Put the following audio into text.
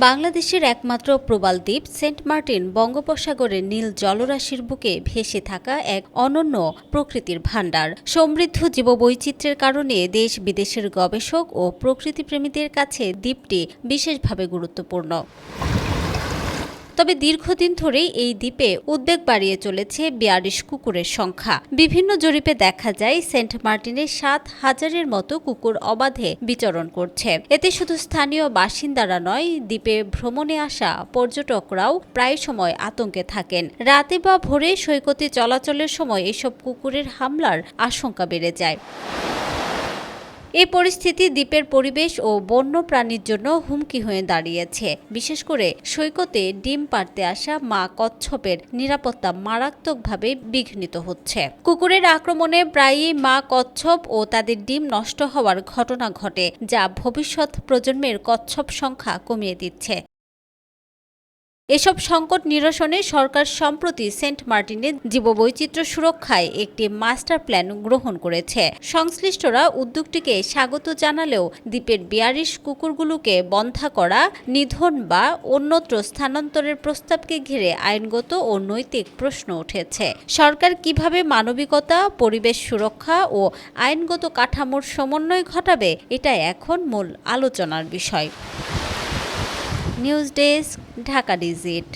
বাংলাদেশের একমাত্র প্রবাল দ্বীপ, সেন্ট মার্টিন বঙ্গোপসাগরের নীল জলরাশির বুকে ভেসে থাকা এক অনন্য প্রকৃতির ভাণ্ডার। সমৃদ্ধ জীববৈচিত্র্যের কারণে দেশ বিদেশের গবেষক ও প্রকৃতিপ্রেমীদের কাছে দ্বীপটি বিশেষভাবে গুরুত্বপূর্ণ। তবে দীর্ঘদিন ধরেই এই দ্বীপে উদ্বেগ বাড়িয়ে চলেছে বিয়ারিশ কুকুরের সংখ্যা। বিভিন্ন জরিপে দেখা যায়, সেন্ট মার্টিনের সাত হাজারের মতো কুকুর অবাধে বিচরণ করছে। এতে শুধু স্থানীয় বাসিন্দারা নয়, দ্বীপে ভ্রমণে আসা পর্যটকরাও প্রায় সময় আতঙ্কে থাকেন। রাতে বা ভোরে সৈকতে চলাচলের সময় এসব কুকুরের হামলার আশঙ্কা বেড়ে যায়। এই পরিস্থিতি দ্বীপের পরিবেশ ও বন্য প্রাণীর জন্য হুমকি হয়ে দাঁড়িয়েছে। বিশেষ করে সৈকতে ডিম পাড়তে আসা মা কচ্ছপের নিরাপত্তা মারাত্মকভাবে বিঘ্নিত হচ্ছে। কুকুরের আক্রমণে প্রায়ই মা কচ্ছপ ও তাদের ডিম নষ্ট হওয়ার ঘটনা ঘটে, যা ভবিষ্যৎ প্রজন্মের কচ্ছপ সংখ্যা কমিয়ে দিচ্ছে। এসব সংকট নিরসনে সরকার সম্প্রতি সেন্ট মার্টিনের জীববৈচিত্র্য সুরক্ষায় একটি মাস্টার প্ল্যান গ্রহণ করেছে। সংশ্লিষ্টরা উদ্যোগটিকে স্বাগত জানালেও দ্বীপের বিয়ারিশ কুকুরগুলোকে বন্ধা করা, নিধন বা অন্যত্র স্থানান্তরের প্রস্তাবকে ঘিরে আইনগত ও নৈতিক প্রশ্ন উঠেছে। সরকার কীভাবে মানবিকতা, পরিবেশ সুরক্ষা ও আইনগত কাঠামোর সমন্বয় ঘটাবে এটা এখন মূল আলোচনার বিষয়। News desk Dhaka digit.